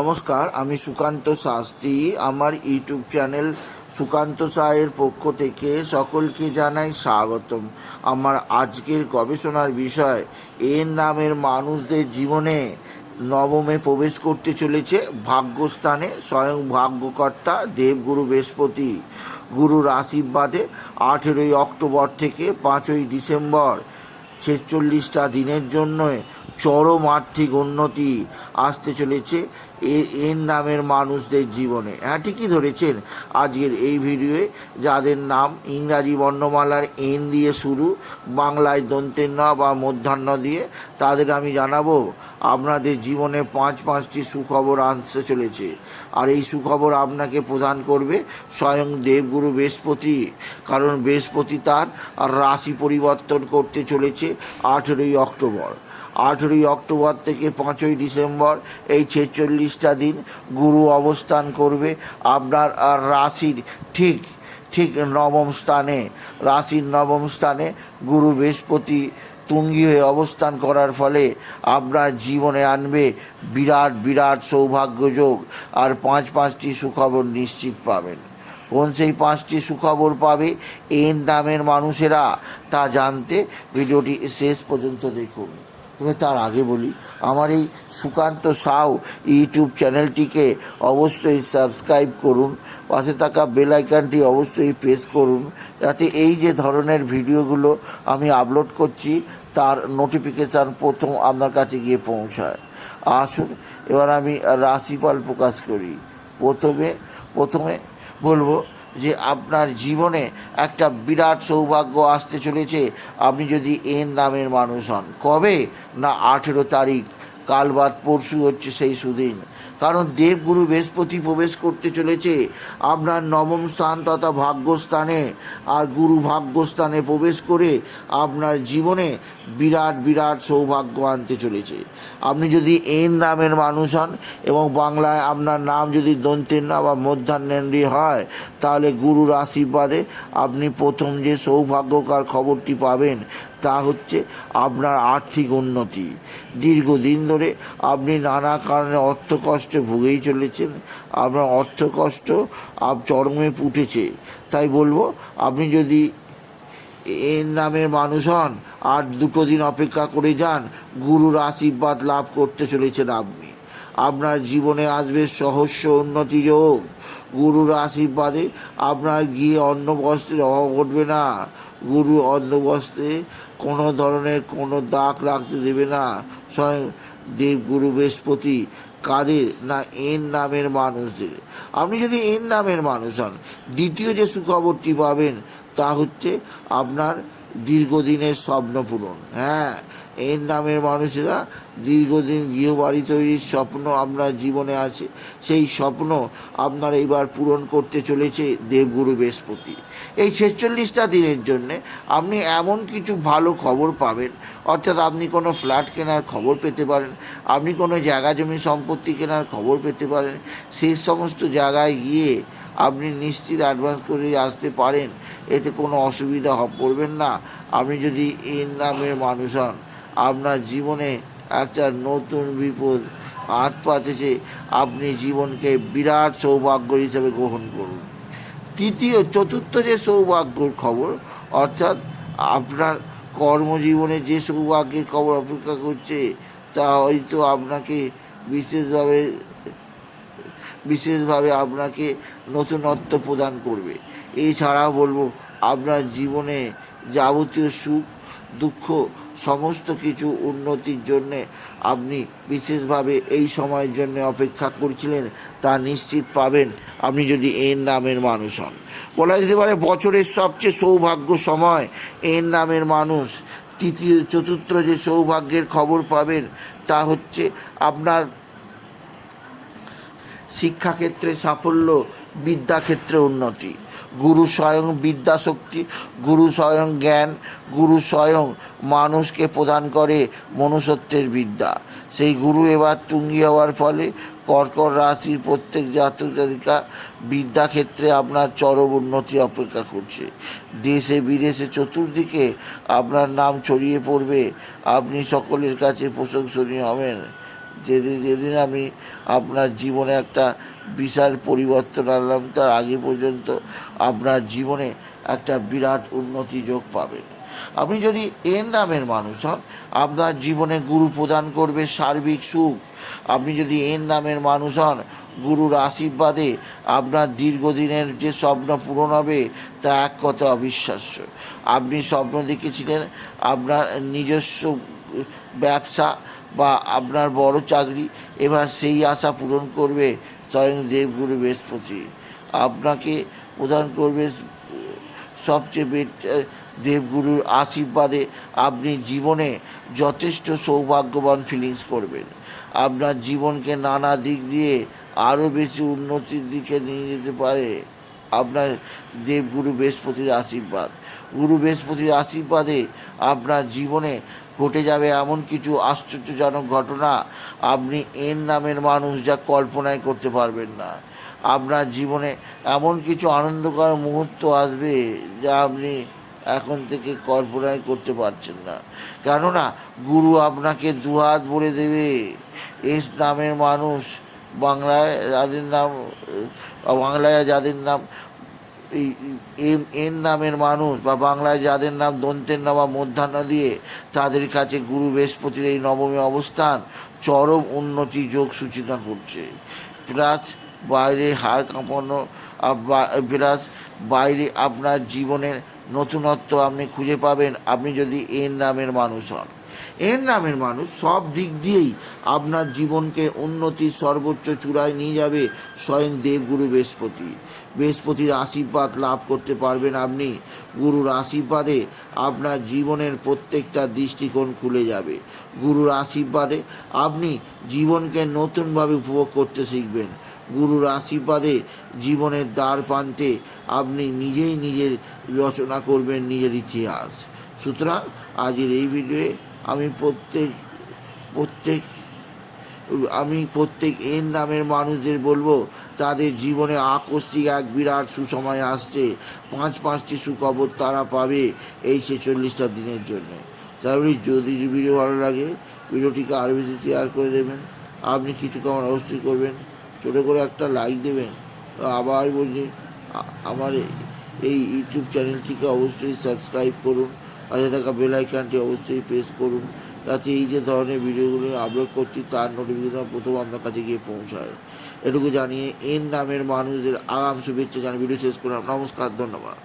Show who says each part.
Speaker 1: নমস্কার, আমি সুকান্ত শাস্ত্রী। আমার ইউটিউব চ্যানেল সুকান্ত সাহের পক্ষ থেকে সকলকে জানাই স্বাগতম। আমার আজকের গবেষণার বিষয়, এর নামের মানুষদের জীবনে নবমে প্রবেশ করতে চলেছে ভাগ্যস্থানে স্বয়ং ভাগ্যকর্তা দেবগুরু বৃহস্পতি। গুরুর আশীর্বাদে আঠেরোই অক্টোবর থেকে পাঁচই ডিসেম্বর ছেচল্লিশটা দিনের জন্য চরম আর্থিক উন্নতি আসতে চলেছে এ- এর নামের মানুষদের জীবনে। হ্যাঁ ঠিকই ধরেছেন আজকের এই ভিডিওয়ে যাদের নাম ইংরাজি বর্ণমালার এন দিয়ে শুরু, বাংলায় দন্তের ন বা মধ্যাহ্ন দিয়ে, তাদের আমি জানাব আপনাদের জীবনে পাঁচ পাঁচটি সুখবর আনতে চলেছে। আর এই সুখবর আপনাকে প্রদান করবে স্বয়ং দেবগুরু বৃহস্পতি, কারণ বৃহস্পতি তার রাশি পরিবর্তন করতে চলেছে আঠেরোই অক্টোবর। আঠেরোই অক্টোবর থেকে পাঁচই ডিসেম্বর, এই ছেচল্লিশটা দিন গুরু অবস্থান করবে আপনার আর রাশির ঠিক ঠিক নবম স্থানে, রাশির নবম স্থানে গুরু বৃহস্পতি তুঙ্গি হয়ে অবস্থান করার ফলে আপনার জীবনে আনবে বিরাট বিরাট সৌভাগ্য যোগ আর পাঁচ, পাঁচটি সুখবর নিশ্চিত পাবেন। কোন সেই পাঁচটি সুখবর পাবে এর নামের মানুষেরা তা জানতে ভিডিওটি শেষ পর্যন্ত দেখুন। তার আগে বলি, আমার এই সুকান্ত সাউ ইউটিউব চ্যানেলটিকে অবশ্যই সাবস্ক্রাইব করুন, পাশে থাকা বেল অবশ্যই প্রেস করুন, যাতে এই যে ধরনের ভিডিওগুলো আমি আপলোড করছি, তার নোটিফিকেশান প্রথম আপনার কাছে গিয়ে পৌঁছায়। আসুন, এবার আমি রাশিফল প্রকাশ করি। প্রথমে প্রথমে বলব যে আপনার জীবনে একটা বিরাট সৌভাগ্য আসতে চলেছে, আপনি যদি এন নামের মানুষ হন। কবে? না আঠেরো তারিখ, কাল বাদ পরশু হচ্ছে সেই সুদিন। কারণ দেবগুরু বৃহস্পতি প্রবেশ করতে চলেছে আপনার নবম স্থান তথা ভাগ্যস্থানে, আর গুরু ভাগ্যস্থানে প্রবেশ করে আপনার জীবনে বিরাট বিরাট সৌভাগ্য আনতে চলেছে। আপনি যদি এন নামের মানুষ হন এবং বাংলায় আপনার নাম যদি দন্তের না বা মধ্যাহ্নেন্দ্রী হয়, তাহলে গুরুর আশীর্বাদে আপনি প্রথম যে সৌভাগ্যকার খবরটি পাবেন, তা হচ্ছে আপনার আর্থিক উন্নতি। দীর্ঘদিন ধরে আপনি নানা কারণে অর্থ কষ্টে ভুগেই চলেছেন, আপনার অর্থ কষ্ট আপ চরমে পুটেছে। তাই বলব, আপনি যদি এর নামের মানুষ হন আর দুটো দিন অপেক্ষা করে যান, গুরুর আশীর্বাদ লাভ করতে চলেছেন আপনি। আপনার জীবনে আসবে সহস্য উন্নতি যোগ। গুরুর আশীর্বাদে আপনার গিয়ে অন্ন বস্ত্রের অভাব ঘটবে না। গুরু অন্ন বস্ত্রে কোনো ধরনের কোনো দাগ রাখতে দেবে না। স্বয়ং দেবগুরু বৃহস্পতি, কাদের না এন নামের মানুষদের। আপনি যদি এন নামের মানুষ হন, দ্বিতীয় যে সুখবরটি পাবেন তা হচ্ছে আপনার দীর্ঘদিনের স্বপ্ন পূরণ হ্যাঁ? এর নামের মানুষেরা দীর্ঘদিন গৃহবাড়ি তৈরির স্বপ্ন আপনার জীবনে আছে, সেই স্বপ্ন আপনার এইবার পূরণ করতে চলেছে দেবগুরু বৃহস্পতি। এই ছেচল্লিশটা দিনের জন্যে আপনি এমন কিছু ভালো খবর পাবেন, অর্থাৎ আপনি কোনো ফ্ল্যাট কেনার খবর পেতে পারেন, আপনি কোনো জায়গা জমি সম্পত্তি কেনার খবর পেতে পারেন, সেই সমস্ত জায়গায় গিয়ে আপনি নিশ্চিত অ্যাডভান্স করে আসতে পারেন এতে কোনো অসুবিধা পড়বেন না। আপনি যদি এর নামের মানুষ হন, আপনার জীবনে একটা নতুন বিপদ হাত পাতেছে, আপনি জীবনকে বিরাট সৌভাগ্য হিসেবে গ্রহণ করুন। তৃতীয়, চতুর্থ যে সৌভাগ্যর খবর, অর্থাৎ আপনার কর্মজীবনে যে সৌভাগ্যের খবর অপেক্ষা করছে, তা হয়তো আপনাকে বিশেষভাবে বিশেষভাবে আপনাকে নতুনত্ব প্রদান করবে। এছাড়াও বলব, আপনার জীবনে যাবতীয় সুখ, দুঃখ, সমস্ত কিছু উন্নতির জন্যে আপনি বিশেষভাবে এই সময়ের জন্য অপেক্ষা করছিলেন, তা নিশ্চিত পাবেন আপনি যদি এর নামের মানুষ হন। বলা যেতে পারে, বছরের সবচেয়ে সৌভাগ্য সময় এর নামের মানুষ। তৃতীয়, চতুর্থ যে সৌভাগ্যের খবর পাবেন, তা হচ্ছে আপনার শিক্ষাক্ষেত্রে সাফল্য, বিদ্যাক্ষেত্রে উন্নতি। গুরু স্বয়ং বিদ্যাশক্তি, গুরু স্বয়ং জ্ঞান, গুরু স্বয়ং মানুষকে প্রদান করে মনুষ্যত্বের বিদ্যা। সেই গুরু এবার তুঙ্গি হওয়ার ফলে কর্কট রাশির প্রত্যেক জাতক জাতিকা বিদ্যাক্ষেত্রে আপনার চরম উন্নতি অপেক্ষা করছে। দেশে বিদেশে চতুর্দিকে আপনার নাম ছড়িয়ে পড়বে। আপনি সকলের কাছে প্রশংসনীয় হবেন। যেদিন যেদিন আমি আপনার জীবনে একটা বিশাল পরিবর্তন আনলাম, তার আগে পর্যন্ত আপনার জীবনে একটা বিরাট উন্নতি যোগ পাবেন আপনি যদি এর নামের মানুষ হন, আপনার জীবনে গুরু প্রদান করবে সার্বিক সুখ। আপনি যদি এর নামের মানুষ হন, গুরুর আশীর্বাদে আপনার দীর্ঘদিনের যে স্বপ্ন পূরণ হবে, তা এক কথা অবিশ্বাস্য। আপনি স্বপ্ন দেখেছিলেন, আপনার নিজস্ব ব্যবসা বা আপনার বড় চাকরি, এবার সেই আশা পূরণ করবে স্বয়ং দেবগুরু বৃহস্পতি। আপনাকে প্রদান করবে সবচেয়ে বেটার দেবগুরুর আশীর্বাদে আপনি জীবনে যথেষ্ট সৌভাগ্যবান ফিলিংস করবেন। আপনার জীবনকে নানা দিক দিয়ে আরও বেশি উন্নতির দিকে নিয়ে যেতে পারে আপনার দেবগুরু বৃহস্পতির আশীর্বাদ। গুরু বৃহস্পতির আশীর্বাদে আপনার জীবনে ঘটে যাবে এমন কিছু আশ্চর্যজনক ঘটনা, আপনি এর নামের মানুষ যা কল্পনাই করতে পারবেন না। আপনার জীবনে এমন কিছু আনন্দকর মুহূর্ত আসবে যা আপনি এখন থেকে কল্পনাই করতে পারছেন না। কেননা, গুরু আপনাকে দুহাত ভরে দেবে। এস নামের মানুষ বাংলায় যাদের নাম, বাংলায় যাদের নাম এই, এম এন নামের মানুষ বা বাংলায় যাদের নাম দন্তের নাম বা মধ্যাহ্ন দিয়ে তাদের কাছে গুরু বৃহস্পতির এই নবমী অবস্থান চরম উন্নতি যোগ সূচনা করছে। প্লাস বাইরে হাড় কাঁপানো প্লাস বাইরে আপনার জীবনের নতুনত্ব আপনি খুঁজে পাবেন। আপনি যদি এর নামের মানুষ হন। এর নামের মানুষ সব দিক দিয়েই আপনার জীবনকে উন্নতির সর্বোচ্চ চূড়ায় নিয়ে যাবে স্বয়ং দেবগুরু বৃহস্পতি। বৃহস্পতির আশীর্বাদ লাভ করতে পারবেন আপনি। গুরুর আশীর্বাদে আপনার জীবনের প্রত্যেকটা দৃষ্টিকোণ খুলে যাবে। গুরুর আশীর্বাদে আপনি জীবনকে নতুনভাবে উপভোগ করতে শিখবেন। গুরুর আশীর্বাদে জীবনের দ্বার প্রান্তে আপনি নিজেই নিজের রচনা করবেন নিজের ইতিহাস। সুতরাং আজের এই ভিডিওয়ে আমি প্রত্যেক প্রত্যেক, আমি প্রত্যেক এর নামের মানুষদের বলব, তাদের জীবনে আকস্মিক এক বিরাট সুসময় আসছে। পাঁচ পাঁচটি সুখবর তারা পাবে এই ছেচল্লিশটা দিনের জন্য। তাহলে যদি ভিডিও ভালো লাগে, ভিডিওটিকে আরও বেশি শেয়ার করে দেবেন। আপনি কিছু কেমন অবশ্যই করবেন? ছোটো করে একটা লাইক দেবেন। আবার বলছি আমার এই ইউটিউব চ্যানেলটিকে অবশ্যই সাবস্ক্রাইব করুন। পাশে থাকা বেল আইকনটি অবশ্যই প্রেস করুন। যাতে এই যে ধরনের ভিডিওগুলো আপলোড করছি, তার নোটিফিকেশন প্রথম আপনার কাছে গিয়ে পৌঁছায়। এটুকু জানিয়ে, এন নামের মানুষদের আগাম শুভেচ্ছা জানিয়ে ভিডিও শেষ করলাম। নমস্কার, ধন্যবাদ।